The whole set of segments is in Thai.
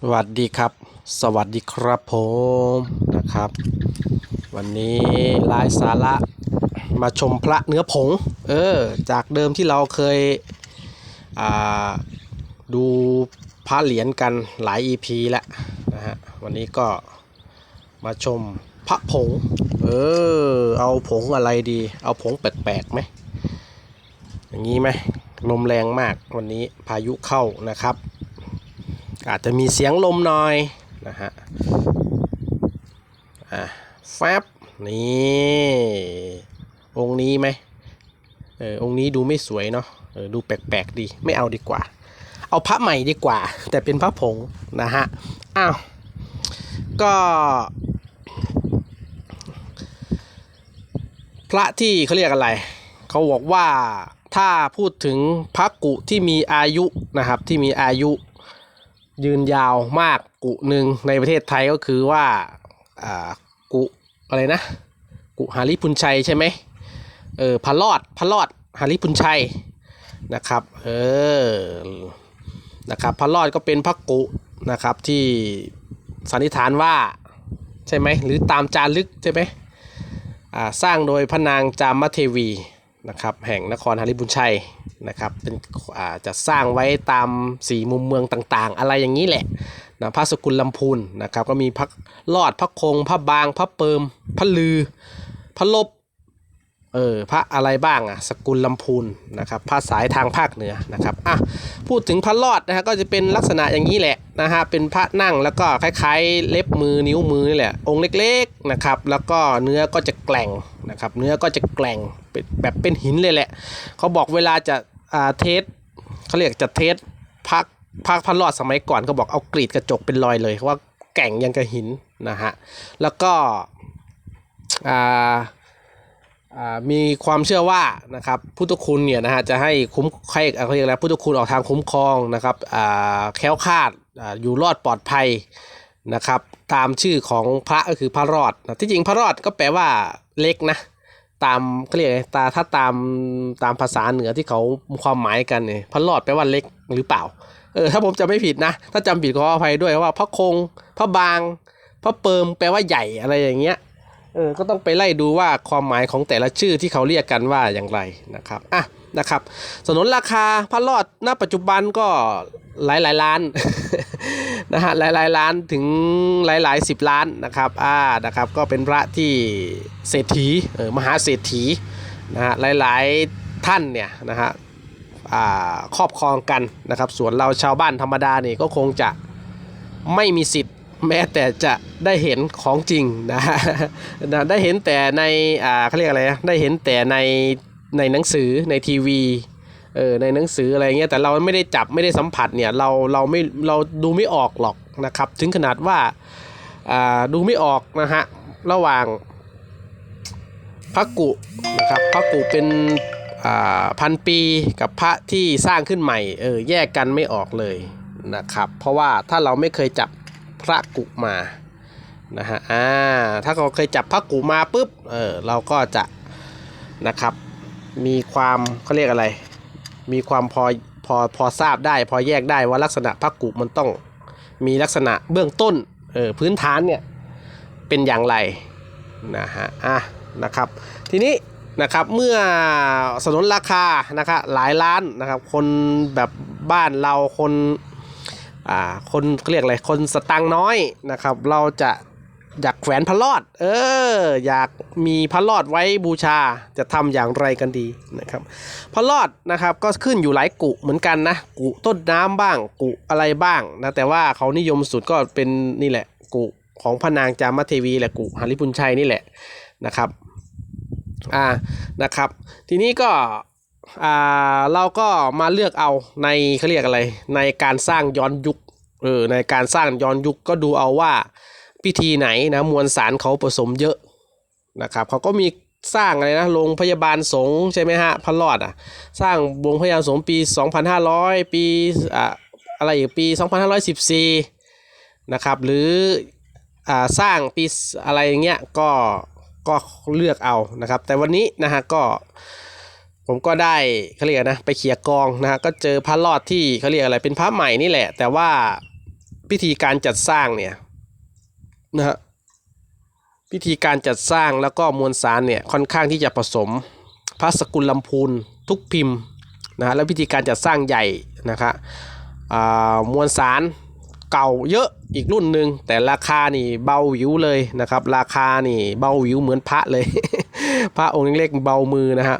สวัสดีครับ สวัสดีครับผมนะครับ วันนี้ลายสาระมาชมพระเนื้อผง เออ จากเดิมที่เราเคยอ่าดูพระเหรียญกันหลาย EP แล้วนะฮะ วันนี้ก็มาชมพระผง เออ เอาผงอะไรดี เอาผงแปลกๆไหม อย่างนี้ไหมลมแรงมากวันนี้พายุเข้านะครับ อาจจะมีเสียงลมหน่อยนะฮะอะแฟบนี่องค์นี้ไหมเออองค์นี้ดูไม่สวยเนาะเออดูแปลกๆดีไม่เอาดีกว่า เอาพระใหม่ดีกว่า แต่เป็นพระผงนะฮะอ้าวก็พระที่เขาเรียกอะไร เขาบอกว่าถ้าพูดถึงพระกุที่มีอายุนะครับที่มีอายุ ยืนยาวมากกุหนึ่งในประเทศไทยก็คือว่าอ่ากุอะไรนะ กุหาริพุนชัยใช่ไหมเออพระรอดพระรอดหาริพุนชัยนะครับเออนะครับพระรอดก็เป็นพระกุนะครับที่สันนิษฐานว่าใช่ไหมหรือตามจารึกใช่ไหมอ่าสร้างโดยพระนางจามเทวีนะครับแห่งนครหาริบุญชัย นะครับเป็นอาจะสร้างไว้ตามสี่มุมเมืองต่างๆ อะไรอย่างนี้แหละนะพระสกุลลำพูนนะครับก็มีพระลอดพระคงพระบางพระเปิมพระลือพระลบเออพระอะไรบ้างอะสกุลลำพูนนะครับพระสายทางภาคเหนือนะครับอะพูดถึงพระลอดนะฮะก็จะเป็นลักษณะอย่างนี้แหละนะฮะเป็นพระนั่งแล้วก็คล้ายๆ เล็บมือนิ้วมือนี่แหละองค์เล็กๆนะครับแล้วก็เนื้อก็จะแกล่งนะครับเนื้อก็จะแกล่งเป็นแบบเป็นหินเลยแหละเขาบอกเวลาจะ อ่าเทสเขาเรียกจะเทสพักพักพระรอดสมัยก่อนเขาบอกเอากรีดกระจกเป็นรอยเลยว่าแก่งยังกับหินนะฮะแล้วก็อ่าอ่ามีความเชื่อว่านะครับพุทธคุณเนี่ยนะฮะจะให้คุ้มให้เขาเรียกอะไรพุทธคุณออกทางคุ้มครองนะครับอ่าแคล้วคาดอ่าอยู่รอดปลอดภัยนะครับ ตามชื่อของพระก็คือพระรอดนะที่จริงพระรอดก็แปลว่าเล็กนะ ตามเขาเรียกไงตาถ้าตามตามภาษาเหนือที่เขาความหมายกันเนี่ยพระรอดแปลว่าเล็กหรือเปล่า เออถ้าผมจะไม่ผิดนะ ถ้าจำผิดขออภัยด้วยว่า พระคง พระบาง พระเปิมแปลว่าใหญ่อะไรอย่างเงี้ยเออก็ต้องไปไล่ดูว่าความหมายของแต่ละชื่อที่เขาเรียกกันว่าอย่างไรนะครับอะ นะครับสนนราคาพระรอดณปัจจุบันก็หลายหลายล้านนะฮะหลายหลายล้านถึงหลายหลายสิบล้านนะครับอ่านะครับก็เป็นพระที่เศรษฐีเออมหาเศรษฐีนะฮะหลายหลายท่านเนี่ยนะฮะอ่าครอบครองกันนะครับ ส่วนเราชาวบ้านธรรมดานี่ก็คงจะไม่มีสิทธิ์แม้แต่จะได้เห็นของจริงนะฮะนะได้เห็นแต่ในอ่าเขาเรียกอะไรนะได้เห็นแต่ใน ในหนังสือในทีวีเออในหนังสืออะไรเงี้ยแต่เราไม่ได้จับไม่ได้สัมผัสเนี่ยเราเราไม่เราดูไม่ออกหรอกนะครับ ถึงขนาดว่าอ่าดูไม่ออกนะฮะระหว่างพระกุนะครับพระกุเป็นอ่าพันปีกับพระที่สร้างขึ้นใหม่เออแยกกันไม่ออกเลยนะครับ เพราะว่าถ้าเราไม่เคยจับพระกุมานะฮะอ่าถ้าเราเคยจับพระกูมาปุ๊บเออเราก็จะนะครับ มีความเขาเรียกอะไร มีความพอพอพอทราบได้ พอแยกได้ว่าลักษณะพระกุมันต้องมีลักษณะเบื้องต้นเออพื้นฐานเนี่ยเป็นอย่างไรนะฮะอะนะครับ ทีนี้นะครับเมื่อสนนราคานะครับหลายล้านนะครับคนแบบบ้านเราคนอ่าคนเขาเรียกอะไรคนสตังค์น้อยนะครับ เราจะ อยากแขวนพระรอด เออ อยากมีพระรอดไว้บูชา จะทำอย่างไรกันดีนะครับ พระรอดนะครับก็ขึ้นอยู่หลายกุเหมือนกันนะ กุต้นน้ำบ้าง กุอะไรบ้างนะ แต่ว่าเขานิยมสุดก็เป็นนี่แหละ กุของพระนางจามเทวีแหละ กุหาริพุนชัยนี่แหละนะครับ อ่า นะครับ ทีนี้ก็อ่าเราก็มาเลือกเอาในเขาเรียกอะไร ในการสร้างย้อนยุค เออ ในการสร้างย้อนยุคก็ดูเอาว่า พิธีไหนนะมวลสารเขาผสมเยอะนะครับเขาก็มีสร้างอะไรนะโรงพยาบาลสงฆ์ใช่ไหมฮะพระรอดอะสร้างโรงพยาบาลสงปี 2500 ปีอ่าอะไรอีกปี 2514 นะครับ หรืออ่าสร้างปีอะไรอย่างเงี้ยก็ก็เลือกเอานะครับ แต่วันนี้นะฮะก็ผมก็ได้เขาเรียกนะไปเขี่ยกองนะฮะก็เจอพระรอดที่เขาเรียกอะไรเป็นพระใหม่นี่แหละ แต่ว่าพิธีการจัดสร้างเนี่ย นะฮะพิธีการจัดสร้างแล้วก็มวลสารเนี่ยค่อนข้างที่จะผสมพระสกุลลำพูนทุกพิมพ์นะฮะแล้วพิธีการจัดสร้างใหญ่นะครับมวลสารเก่าเยอะอีกรุ่นหนึ่งแต่ราคานี่เบาหวิวเลยนะครับ ราคานี่เบาหวิวเหมือนพระเลย พระองค์เล็กๆเบามือนะฮะ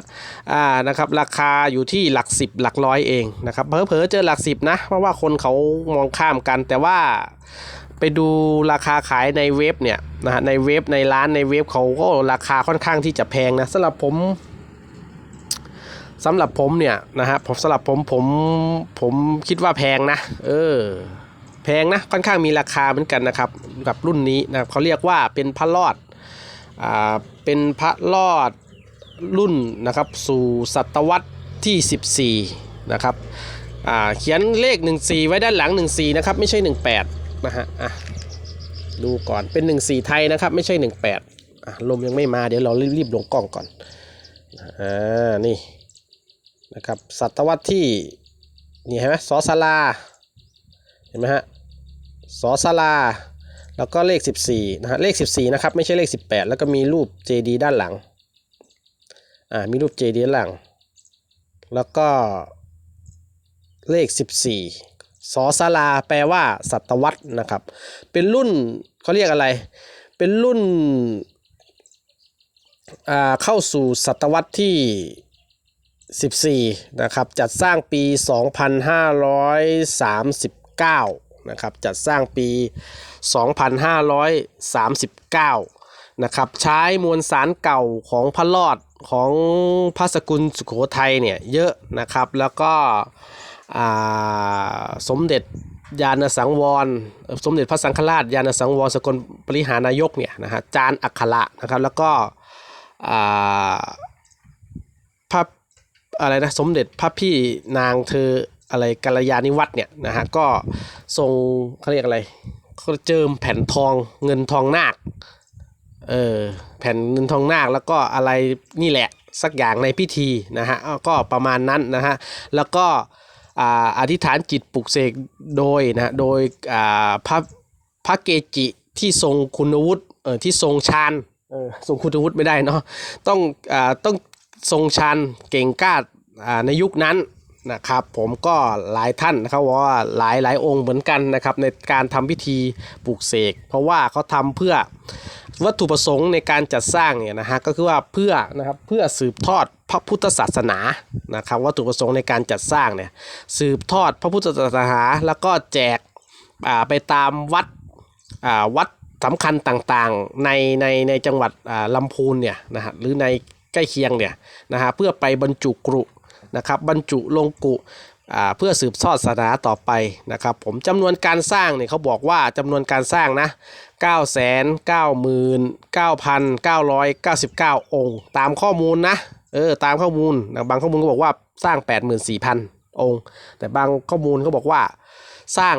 อ่านะครับราคาอยู่ที่หลักสิบหลักร้อยเองนะครับเผลอเจอหลักสิบนะเพราะว่าคนเขามองข้ามกันแต่ว่า ไปดูราคาขายในเว็บเนี่ยนะฮะในเว็บในร้านในเว็บเขาก็ราคาค่อนข้างที่จะแพงนะสำหรับผมสำหรับผมเนี่ยนะฮะผมสำหรับผมผมผมคิดว่าแพงนะ เออ แพงนะค่อนข้างมีราคาเหมือนกันนะครับกับรุ่นนี้นะครับเขาเรียกว่าเป็นพระรอดอ่าเป็นพระรอดรุ่นนะครับสู่ศตวรรษที่ 14 นะครับอ่าเขียนเลข 14 ไว้ด้านหลัง 14 นะครับ ไม่ใช่ 18 นะฮะอะดูก่อนเป็น 14 ไทยนะครับ ไม่ใช่ 18อะลมยังไม่มาเดี๋ยวเรารีบลงกล้องก่อนอ่านี่นะครับศตวรรษที่นี่เห็นไหมสอสลาเห็นไหมฮะสอสลาแล้วก็เลข 14นะฮะเลข 14นะครับไม่ใช่เลข 18 แล้วก็มีรูปเจดีด้านหลังอ่ามีรูปเจดีด้านหลัง แล้วก็เลข 14 สอสลาแปลว่า ศตวรรษนะครับ เป็นรุ่นเขาเรียกอะไร เป็นรุ่นอ่าเข้าสู่ศตวรรษที่ 14 นะครับ จัดสร้างปี 2539 นะครับ จัดสร้างปี 2539 นะครับ ใช้มวลสารเก่าของพระรอดของพระสกุลสุโขทัยเนี่ยเยอะนะครับ แล้วก็ สมเด็จยานสังวร สมเด็จพระสังฆราชยานสังวรสกลปริหานายกเนี่ยนะฮะจานอักขระนะครับแล้วก็อ่าพระอะไรนะสมเด็จพระพี่นางเธออะไรกัลยาณิวัฒน์เนี่ยนะฮะก็ทรงเขาเรียกอะไรเขาเจิมแผ่นทองเงินทองนาคเออแผ่นเงินทองนาคแล้วก็อะไรนี่แหละสักอย่างในพิธีนะฮะก็ประมาณนั้นนะฮะแล้วก็ อ่าอธิษฐานจิตปลุกเสกโดยนะโดยอ่าพระพระเกจิที่ทรงคุณวุฒิเออที่ทรงฌานเออทรงคุณวุฒิไม่ได้เนาะต้องอ่าต้องทรงชันเก่งกล้าอ่าในยุคนั้น นะครับผมก็หลายท่านนะครับว่าหลายหลายองค์เหมือนกันนะครับในการทำพิธีปลูกเสก เพราะว่าเขาทำเพื่อวัตถุประสงค์ในการจัดสร้างเนี่ยนะฮะก็คือว่าเพื่อนะครับเพื่อสืบทอดพระพุทธศาสนานะครับวัตถุประสงค์ในการจัดสร้างเนี่ยสืบทอดพระพุทธศาสนาแล้วก็แจกไปตามวัดวัดสำคัญต่างๆในในในจังหวัดอ่าลำพูนเนี่ยนะฮะหรือในใกล้เคียงเนี่ยนะฮะเพื่อไปบรรจุกรุ นะครับบรรจุลงกุเพื่อสืบทอดศาสนาต่อไปนะครับผมจำนวนการสร้างเนี่ยเขาบอกว่าจำนวนการสร้างนะ9 9 9 9 999องค์ ตามข้อมูลนะเออตามข้อมูลนะบางข้อมูลก็บอกว่าสร้าง 84,000 องค์ แต่บางข้อมูลเขาบอกว่าสร้าง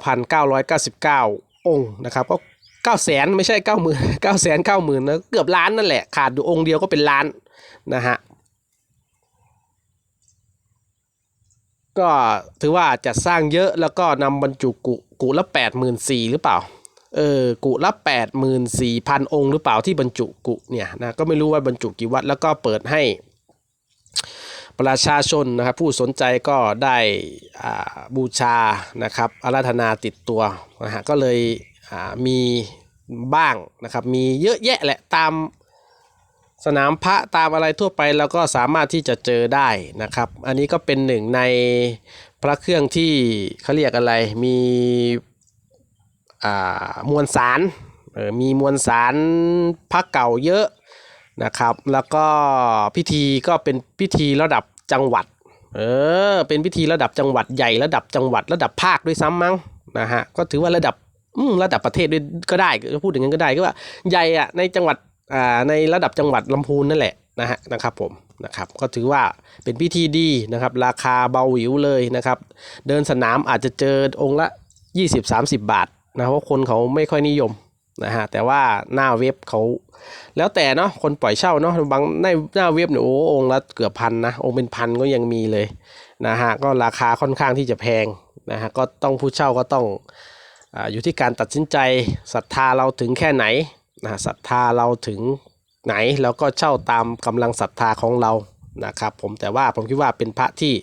99,999 องค์นะครับก็เก้าแสนไม่ใช่เก้าหมื่นเก้าแสนเก้าหมื่นนะเกือบล้านนั่นแหละขาดอยู่องค์เดียวก็เป็นล้านนะฮะ ก็ถือว่าจัดสร้างเยอะแล้วก็นำบรรจุกุกุละแปดหมื่นสี่หรือเปล่า เออ กุละแปดหมื่นสี่พันองค์หรือเปล่าที่บรรจุกุเนี่ยนะก็ไม่รู้ว่าบรรจุกี่วัดแล้วก็เปิดให้ประชาชนนะครับผู้สนใจก็ได้อาบูชานะครับอาราธนาติดตัวนะฮะก็เลยมีบ้างนะครับมีเยอะแยะแหละตาม สนามพระตามอะไรทั่วไปเราก็สามารถที่จะเจอได้นะครับ อันนี้ก็เป็นหนึ่งในพระเครื่องที่เขาเรียกอะไรมีอ่ามวลสารออมีมวลสารพระเก่าเยอะนะครับ แล้วก็พิธีก็เป็นพิธีระดับจังหวัดเออเป็นพิธีระดับจังหวัดใหญ่ระดับจังหวัดระดับภาคด้วยซ้ำมั้งนะฮะก็ถือว่าระดับระดับประเทศด้วยก็ได้จะพูดอย่างนั้นก็ได้ก็ว่าใหญ่อะในจังหวัด ในระดับจังหวัดลำพูนนั่นแหละนะฮะนะครับผมนะครับก็ถือว่าเป็นพิธีดีนะครับ ราคาเบาหวิวเลยนะครับ เดินสนามอาจจะเจอองค์ละ 20-30 บาทนะเพราะคนเขาไม่ค่อยนิยมนะฮะแต่ว่าหน้าเว็บเขาแล้วแต่เนาะคนปล่อยเช่าเนาะบางในหน้าเว็บเนี่ยโอ้องละเกือบพันนะองเป็นพันก็ยังมีเลยนะฮะก็ราคาค่อนข้างที่จะแพงนะฮะก็ต้องผู้เช่าก็ต้องออยู่ที่การตัดสินใจศรัทธาเราถึงแค่ไหน นะฮะศรัทธาเราถึงไหนแล้วก็เช่าตามกำลังศรัทธาของเรานะครับผมแต่ว่าผมคิดว่าเป็นพระที่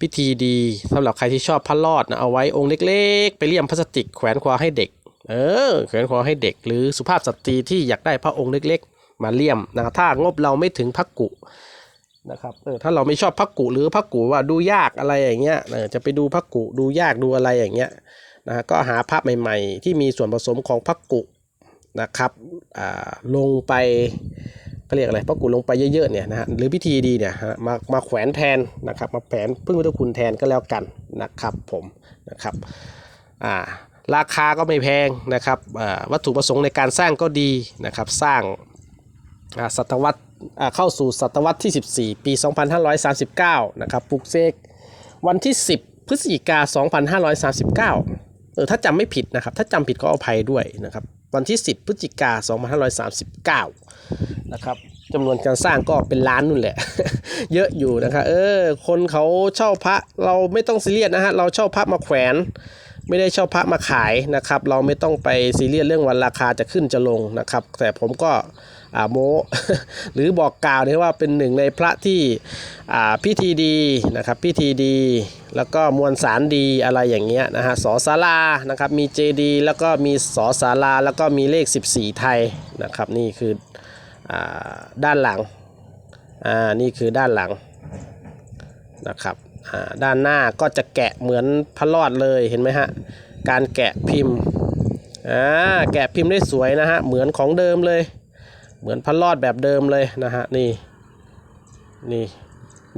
พิธีดีสำหรับใครที่ชอบพระรอดนะเอาไว้องค์เล็กๆ ไปเลี่ยมพลาสติกแขวนคอให้เด็ก เออแขวนคอให้เด็ก หรือสุภาพสตรีที่อยากได้พระองค์เล็กๆ มาเลี่ยมนะถ้างบเราไม่ถึงพระกุนะครับเออถ้าเราไม่ชอบพักกุหรือพักกุว่าดูยากอะไรอย่างเงี้ยเออจะไปดูพักกุดูยากดูอะไรอย่างเงี้ยนะฮะก็หาภาพใหม่ ๆ ที่มีส่วนผสมของพักกุ นะครับลงไปเขาเรียกอะไรพักกุลงไปเยอะๆเนี่ยนะฮะหรือพิธีดีเนี่ยฮะมามาแขวนแทนนะครับ มาแขวนพึ่งพุทธคุณแทนก็แล้วกันนะครับผมนะครับอ่าราคาก็ไม่แพงนะครับวัตถุประสงค์ในการสร้างก็ดีนะครับสร้างอ่าศตวรรษอ่าเข้าสู่ศตวรรษที่ 14 ปี 2539 นะครับปลุกเสกวันที่ 10 พฤศจิกา 2539เออถ้าจำไม่ผิดนะครับ ถ้าจำผิดก็อภัยด้วยนะครับ วันที่ 10 พฤศจิกา2539 นะครับจำนวนการสร้างก็เป็นล้านนู่นแหละ เยอะอยู่นะครับเออ คนเขาเช่าพระเราไม่ต้องซีเรียสนะฮะ เราเช่าพระมาแขวน ไม่ได้เช่าพระมาขายนะครับ เราไม่ต้องไปซีเรียสเรื่องวันราคาจะขึ้นจะลงนะครับ แต่ผมก็อ่าโมหรือบอกกล่าวนะว่าเป็นหนึ่งในพระที่อ่าพิธีดีนะครับ พิธีดี แล้วก็มวลสารดีอะไรอย่างเงี้ยนะฮะสอสารานะครับมีเจดีแล้วก็มีสอสาราแล้วก็มีเลข 14 ไทยนะครับนี่คืออด้านหลังอ่านี่คือด้านหลังนะครับอ่าด้านหน้าก็จะแกะเหมือนพระรอดเลยเห็นไหมฮะการแกะพิมพ์อ่าแกะพิมพ์ได้สวยนะฮะเหมือนของเดิมเลย เหมือนพระรอดแบบเดิมเลยนะฮะนี่นี่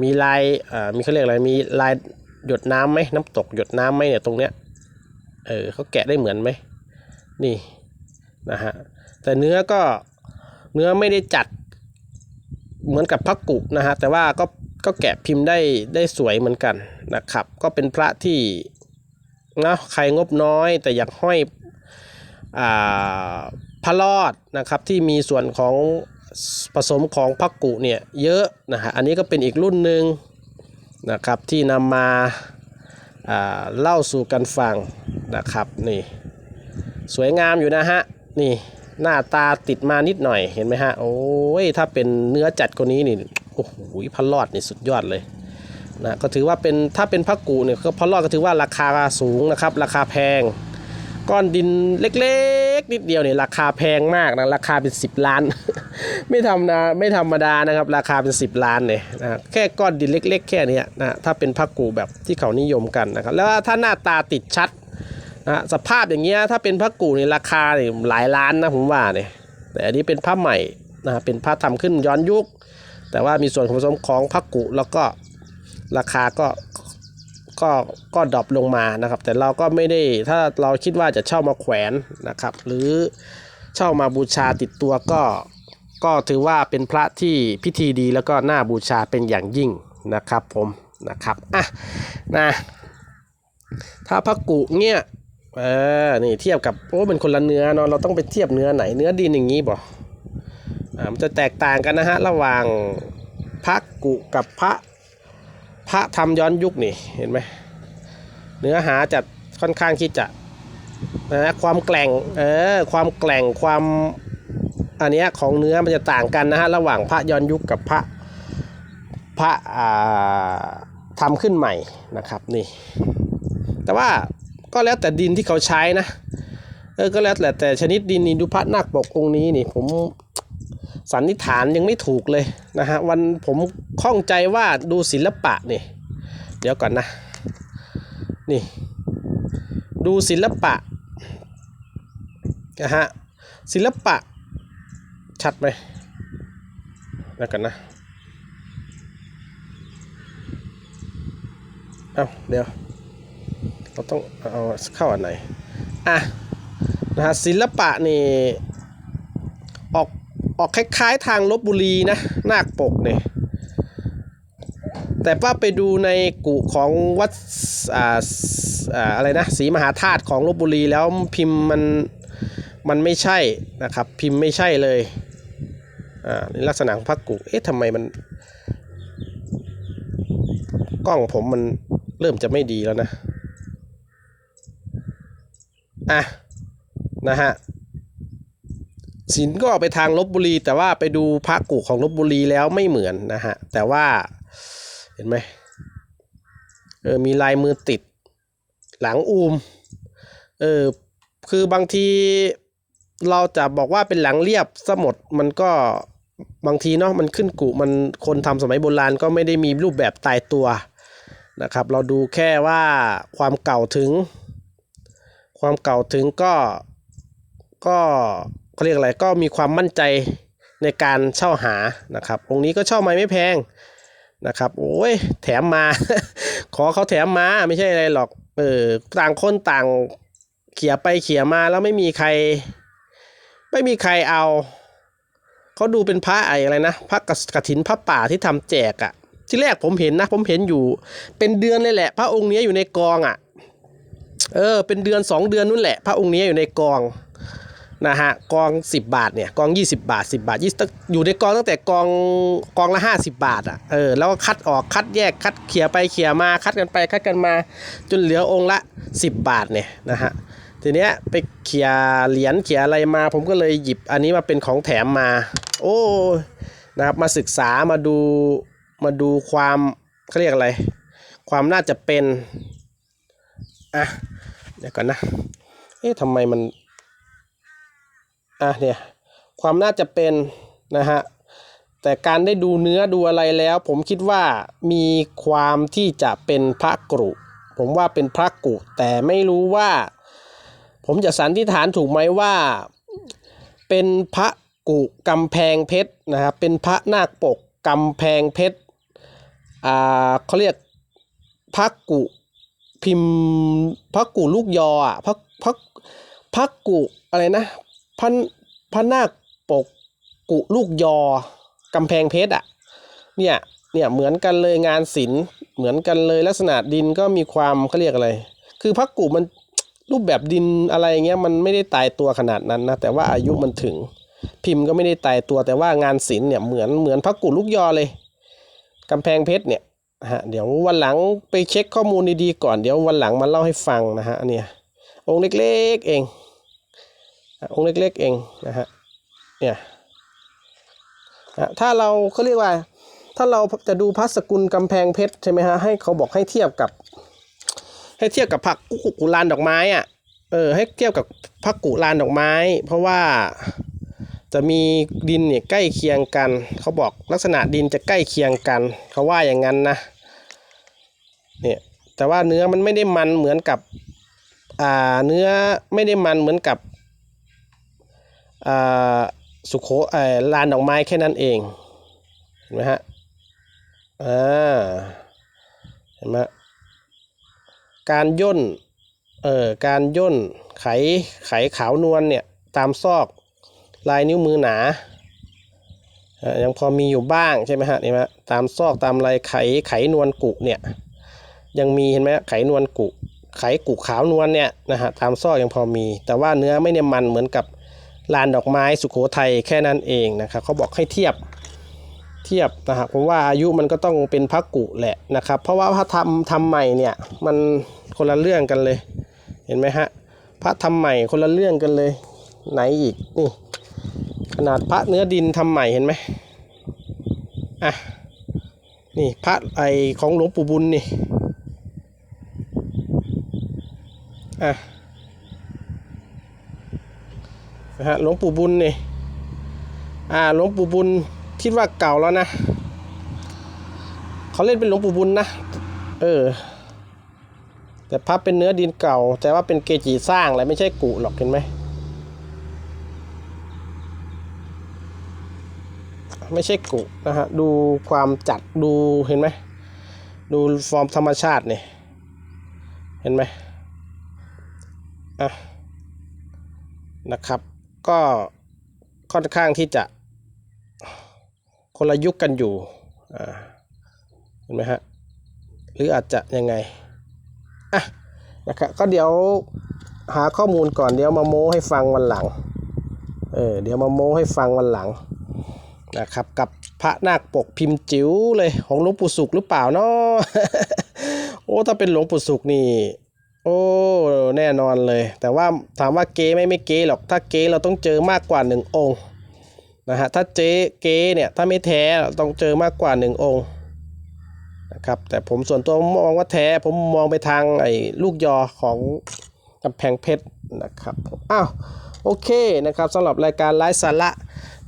มีลายอ่ามีเขาเรียกอะไรมีลาย หยดน้ำไหมน้ำตกหยดน้ำไหมเนี่ยตรงเนี้ยเออเขาแกะได้เหมือนไหมนี่นะฮะแต่เนื้อก็เนื้อไม่ได้จัดเหมือนกับพระกุนะฮะแต่ว่าก็ก็แกะพิมพ์ได้ได้สวยเหมือนกันนะครับ ก็เป็นพระที่นะใครงบน้อยแต่อยากห้อยอ่าพระรอดนะครับที่มีส่วนของผสมของพักกุเนี่ยเยอะนะฮะอันนี้ก็เป็นอีกรุ่นหนึ่ง นะครับที่นำมาาเล่าสู่กันฟังนะครับนี่สวยงามอยู่นะฮะนี่หน้าตาติดมานิดหน่อยเห็นไหมฮะโอ้ยถ้าเป็นเนื้อจัดกว่านี้นี่โอ้โหพะรอดนี่สุดยอดเลยนะก็ถือว่าเป็นถ้าเป็นพักกุเนี่ยก็พะรอดก็ถือว่าราคาสูงนะครับราคาแพง ก้อนดินเล็ก นิดเดียวเนี่ยราคาแพงมากนะราคาเป็น 10 ล้าน ไม่ทำนะไม่ธรรมดานะครับ ราคาเป็น 10 ล้านเนี่ยนะแค่ก้อนดินเล็ก ๆ แค่นี้นะถ้าเป็นพักกูแบบที่เขานิยมกันนะครับ แล้วถ้าหน้าตาติดชัดนะสภาพอย่างเงี้ยถ้าเป็นพักกูเนี่ยราคาเนี่ยหลายล้านนะผมว่าเนี่ยแต่อันนี้เป็นผ้าใหม่นะเป็นผ้าทำขึ้นย้อนยุค แต่ว่ามีส่วนผสมของพักกุแล้วก็ราคาก็ ก็ก็ดรอปลงมานะครับ แต่เราก็ไม่ได้ถ้าเราคิดว่าจะเช่ามาแขวนนะครับ หรือเช่ามาบูชาติดตัวก็ ก็ถือว่าเป็นพระที่พิธีดีแล้วก็น่าบูชาเป็นอย่างยิ่งนะครับผมนะครับอะนะถ้าพระกุเนี่ยเออนี่เทียบกับโอ้เป็นคนละเนื้อเนาะเราต้องไปเทียบเนื้อไหนเนื้อดินอย่างนี้บ่อ่ามันจะแตกต่างกันนะฮะระหว่างพระกุกับพระ พระทำย้อนยุคนี่เห็นไหมเนื้อหาจะค่อนข้างที่จะนะความแกร่งเออความแกร่งความอันเนี้ยของเนื้อมันจะต่างกันนะฮะระหว่างพระย้อนยุคกับพระพระอ่าทำขึ้นใหม่นะครับนี่ แต่ว่าก็แล้วแต่ดินที่เขาใช้นะเออก็แล้วแต่ชนิดดินนี่ดูพระนาคปกองค์นี้นี่ผม สันนิษฐานยังไม่ถูกเลยนะฮะวันผมข้องใจว่าดูศิลปะนี่ เดี๋ยวก่อนนะ นี่ ดูศิลปะนะฮะศิลปะ ชัดไหมแล้วกันนะเอาเดี๋ยว เราต้องเอาเข้าอันไหนอะนะฮะศิลปะนี่ ออกคล้าย ๆ ทางลบบุรีนะนาคปกเนี่ยแต่ว่าไปดูในกุของวัดอ่าอ่าอะไรนะศรีมหาธาตุของลบบุรีแล้วพิมพ์มันมันไม่ใช่นะครับ พิมพ์ไม่ใช่เลยอ่าลักษณะของพระกุเอ๊ะทำไมมัน กล้องผมมันเริ่มจะไม่ดีแล้วนะ อะ นะฮะ ศิลก็ออกไปทางลบบุรี แต่ว่าไปดูพระกุของลบบุรีแล้วไม่เหมือนนะฮะ แต่ว่าเห็นไหมเออมีลายมือติดหลังอูมเออคือบางทีเราจะบอกว่าเป็นหลังเรียบสมดมันก็บางทีเนาะมันขึ้นกุมันคนทำสมัยโบราณก็ไม่ได้มีรูปแบบตายตัวนะครับ เราดูแค่ว่าความเก่าถึง ความเก่าถึงก็ก็ เขาเรียกอะไรก็มีความมั่นใจในการเช่าหานะครับองค์นี้ก็เช่ามาไม่แพงนะครับโอ้ยแถมมา ขอเขาแถมมาไม่ใช่อะไรหรอกเออต่างคนต่างเขี่ยไปเขี่ยมาแล้วไม่มีใคร ไม่มีใครเอาเขาดูเป็นพระไออะไรนะพระกกฐินพระป่าที่ทำแจกอะที่แรกผมเห็นนะ ผมเห็นอยู่ เป็นเดือนเลยแหละ พระองค์นี้อยู่ในกองอะ เออ เป็นเดือนสองเดือนนู่นแหละ พระองค์นี้อยู่ในกอง นะฮะกอง 10 บาทเนี่ยกอง 20 บาท 10 บาท20อยู่ในกองตั้งแต่กองกองละ 50 บาทอะเออแล้วก็คัดออกคัดแยกคัดเขี่ยไปเขี่ยมาคัดกันไปคัดกันมา จนเหลือองค์ละ 10 บาทเนี่ยนะฮะทีเนี้ยไปเขี่ยเหรียญเขี่ยอะไรมา ผมก็เลยหยิบอันนี้มาเป็นของแถมมา โอ้นะครับมาศึกษามาดูมาดูความเขาเรียกอะไร ความน่าจะเป็นอะเดี๋ยวก่อนนะเอ๊ะทำไมมัน อะเนี่ยความน่าจะเป็นนะฮะแต่การได้ดูเนื้อดูอะไรแล้ว ผมคิดว่ามีความที่จะเป็นพระกรุ ผมว่าเป็นพระกุ แต่ไม่รู้ว่า ผมจะสันนิษฐานถูกไหมว่า เป็นพระกุกำแพงเพชรนะครับเป็นพระนาคปกกำแพงเพชรอ่าเขาเรียกพระกุพิมพ์พระกุลูกยออะพระพระพระกุอะไรนะ พระพระนาคปกกุลูกยอกำแพงเพชรอะเนี่ยเนี่ยเหมือนกันเลยงานศิลป์เหมือนกันเลยลักษณะดินก็มีความเขาเรียกอะไร คือพระกุมันรูปแบบดินอะไรเงี้ยมันไม่ได้ตายตัวขนาดนั้นนะแต่ว่าอายุมันถึง พิมพ์ก็ไม่ได้ตายตัวแต่ว่างานศิลป์เนี่ยเหมือนเหมือนพระกุลูกยอเลยกำแพงเพชรเนี่ยฮะเดี๋ยววันหลังไปเช็คข้อมูลดีๆก่อนเดี๋ยววันหลังมาเล่าให้ฟังนะฮะเนี่ยองค์เล็กๆเอง องค์เล็กๆเองนะฮะเนี่ยถ้าเราเขาเรียกว่า ถ้าเราจะดูพระสกุลกำแพงเพชรใช่ไหมฮะให้เขาบอกให้เทียบกับ ให้เทียบกับผักกุกุลานดอกไม้อะเออให้เทียบกับผักกุลานดอกไม้ เพราะว่าจะมีดินเนี่ยใกล้เคียงกัน เขาบอกลักษณะดินจะใกล้เคียงกัน เขาว่าอย่างนั้นนะเนี่ยแต่ว่าเนื้อมันไม่ได้มันเหมือนกับอ่าเนื้อไม่ได้มันเหมือนกับ สุโขลานดอกไม้แค่นั้นเองเห็นไหมฮะอ่าเห็นไหมการย่นเอ่อการย่นไขไขขาวนวลเนี่ยตามซอกลายนิ้วมือหนาอ่อยังพอมีอยู่บ้างใช่ไหมฮะนี่ไหมตามซอกตามลายไขไขนวลกุเนี่ยยังมีเห็นไหมไขนวลกุไขกุขาวนวลเนี่ยนะฮะตามซอกยังพอมี แต่ว่าเนื้อไม่เนี่ยมันเหมือนกับ ลานดอกไม้สุโขทัยแค่นั้นเองนะครับเขาบอกให้เทียบเทียบนะฮะผมว่าอายุมันก็ต้องเป็นพักกุแหละนะครับ เพราะว่าพระทำทำใหม่เนี่ยมันคนละเรื่องกันเลย เห็นไหมฮะพระทำใหม่คนละเรื่องกันเลยไหนอีกนี่ขนาดพระเนื้อดินทำใหม่เห็นไหมอะนี่พระไอของหลวงปู่บุญนี่อะ นะฮะหลวงปู่บุญนี่อ่าหลวงปู่บุญคิดว่าเก่าแล้วนะเขาเล่นเป็นหลวงปู่บุญนะเออแต่พับเป็นเนื้อดินเก่า แต่ว่าเป็นเกจิสร้างแหละไม่ใช่กุหรอกเห็นไหมไม่ใช่กุนะฮะดูความจัดดูเห็นไหมดูฟอร์มธรรมชาติเนี่ยเห็นไหมอะนะครับ ก็ค่อนข้างที่จะคนละยุคกันอยู่เห็นไหมฮะหรืออาจจะยังไงอะนะครับก็เดี๋ยวหาข้อมูลก่อนเดี๋ยวมาโม้ให้ฟังวันหลังเออเดี๋ยวมาโม้ให้ฟังวันหลังนะครับกับพระนาคปกพิมพ์จิ๋วเลยของหลวงปู่สุขหรือเปล่าเนาะโอ้ถ้าเป็นหลวงปู่สุขนี่ โอ้แน่นอนเลย แต่ว่าถามว่าเก๊ไม่ไม่เก๊หรอกถ้าเก๊เราต้องเจอมากกว่าหนึ่งองค์นะฮะถ้าเจ๊เก๊เนี่ยถ้าไม่แท้ต้องเจอมากกว่าหนึ่งองค์นะครับแต่ผมส่วนตัวมองว่าแท้ผมมองไปทางไอ้ลูกยอของกำแพงเพชรนะครับอ้าวโอเคนะครับสำหรับรายการไลฟ์สาระ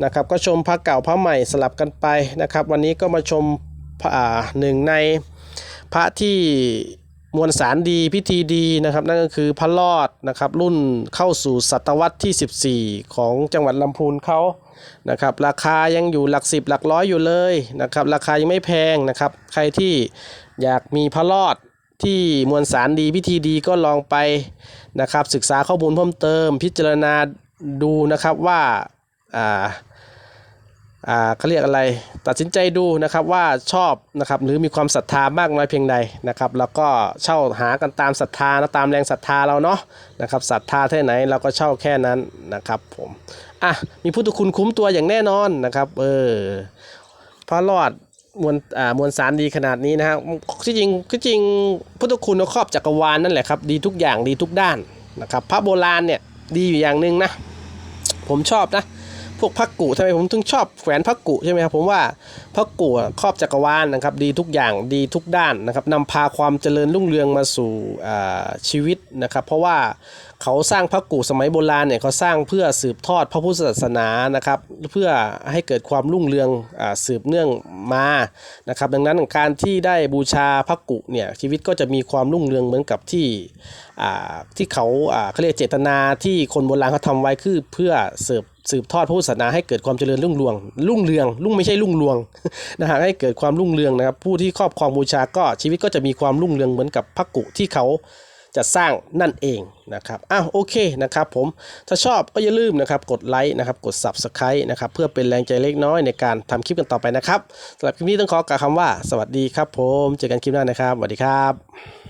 นะครับก็ชมพระเก่าพระใหม่สลับกันไปนะครับ วันนี้ก็มาชมพระหนึ่งในพระที่ มวลสารดีพิธีดีนะครับ นั่นก็คือพระรอดนะครับ รุ่นเข้าสู่ศตวรรษที่ 14 ของจังหวัดลำพูนเขานะครับ ราคายังอยู่หลักสิบหลักร้อยอยู่เลยนะครับ ราคายังไม่แพงนะครับ ใครที่อยากมีพระรอดที่มวลสารดีพิธีดีก็ลองไปนะครับ ศึกษาข้อมูลเพิ่มเติม พิจารณาดูนะครับว่าอ่า อ่าเขาเรียกอะไรตัดสินใจดูนะครับว่าชอบนะครับหรือมีความศรัทธามากน้อยเพียงใดนะครับแล้วก็เช่าหากันตามศรัทธานะตามแรงศรัทธาเราเนาะนะครับศรัทธาแค่าไหนเราก็เช่าแค่นั้นนะครับผมอะมีพุทธคุณคุ้มตัวอย่างแน่นอนนะครับเออพระรอดมวลอ่ามวลสารดีขนาดนี้นะฮะที่จริงที่จริงพุทธคุณครอบจักรวาลนั่นแหละครับดีทุกอย่างดีทุกด้านนะครับพระโบราณเนี่ยดีอยู่อย่างหนึ่งนะผมชอบนะ พวกพักกุทำไมผมถึงชอบแขวนพักกุใช่ไหมครับผมว่าพักกุอะครอบจักรวาลนะครับ ดีทุกอย่างดีทุกด้านนะครับนำพาความเจริญรุ่งเรืองมาสู่ชีวิตนะครับ เพราะว่าเขาสร้างพักกุสมัยโบราณเนี่ยเขาสร้างเพื่อสืบทอดพระพุทธศาสนานะครับ เพื่อให้เกิดความรุ่งเรืองอสืบเนื่องมานะครับ ดังนั้นการที่ได้บูชาพักกุเนี่ยชีวิตก็จะมีความรุ่งเรืองเหมือนกับที่ที่เขาเขาเรียกเจตนาที่คนโบราณเขาทำไว้คือเพื่อสืบสืบทอดพระพุทธศาสนาให้เกิดความเจริญรุ่งเรืองรุ่งเรืองรุ่งไม่ใช่รุ่งเรืองนะฮะให้เกิดความรุ่งเรืองนะครับ ผู้ที่ครอบครองบูชาก็ชีวิตก็จะมีความรุ่งเรืองเหมือนกับพระกุที่เขาจะสร้างนั่นเองนะครับ อ้าวโอเคนะครับผม ถ้าชอบก็อย่าลืมนะครับกดไลค์นะครับกด Subscribe นะครับเพื่อเป็นแรงใจเล็กน้อยในการทำคลิปกันต่อไปนะครับสำหรับคลิปนี้ต้องขอกล่าวคำว่า สวัสดีครับผม เจอกันคลิปหน้านะครับ สวัสดีครับ